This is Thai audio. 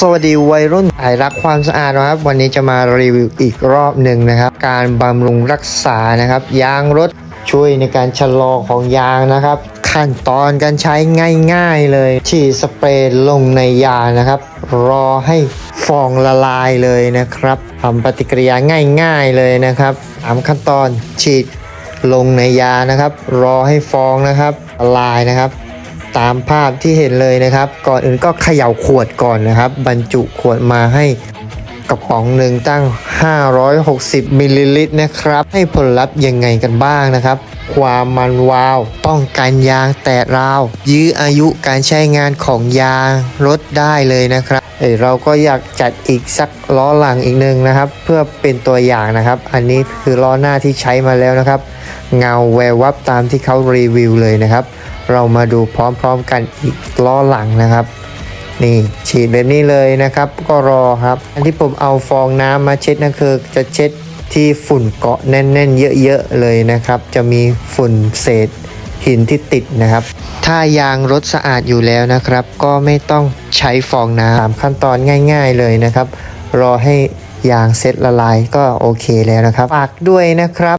สวัสดีวัยรุ่นสายรักความสะอาดนะครับ วันนี้จะมารีวิวอีกรอบหนึ่งนะครับ การบำรุงรักษานะครับ ยางรถช่วยในการชะลอของยางนะครับ ขั้นตอนการใช้ง่ายๆเลยฉีดสเปรย์ลงในยางนะครับ รอให้ฟองละลายเลยนะครับทำปฏิกิริยาง่ายๆเลยนะครับตามขั้นตอนฉีดลงในยานะครับ รอให้ฟองนะครับละลายนะครับ ตามภาพที่เห็นเลยนะครับ ก่อนอื่นก็เขย่าขวดก่อนนะครับ บรรจุขวดมาให้กระป๋องหนึ่งตั้ง 560มิลลิลิตรนะครับ ให้ผลลัพธ์ยังไงกันบ้างนะครับ ความมันวาว ป้องกันยางแตกราว ยื้ออายุการใช้งานของยางรถได้เลยนะครับเอ้เราก็อยากจัดอีกสักล้อหลังอีกหนึ่งนะครับ เพื่อเป็นตัวอย่างนะครับ อันนี้คือล้อหน้าที่ใช้มาแล้วนะครับ เงาแวววับตามที่เขารีวิวเลยนะครับ เรามาดูพร้อมๆกันอีกล้อหลังนะครับ นี่ฉีดแบบนี้เลยนะครับ ก็รอครับ อันที่ผมเอาฟองน้ำมาเช็ดนั่นคือจะเช็ดที่ฝุ่นเกาะแน่นๆ เยอะๆเลยนะครับ จะมีฝุ่นเศษหินที่ติดนะครับ ถ้ายางรถสะอาดอยู่แล้วนะครับ ก็ไม่ต้องใช้ฟองน้ำตามขั้นตอนง่าย ๆเลยนะครับ รอให้ยางเซ็ตละลายก็โอเคแล้วนะครับ ฝากด้วยนะครับ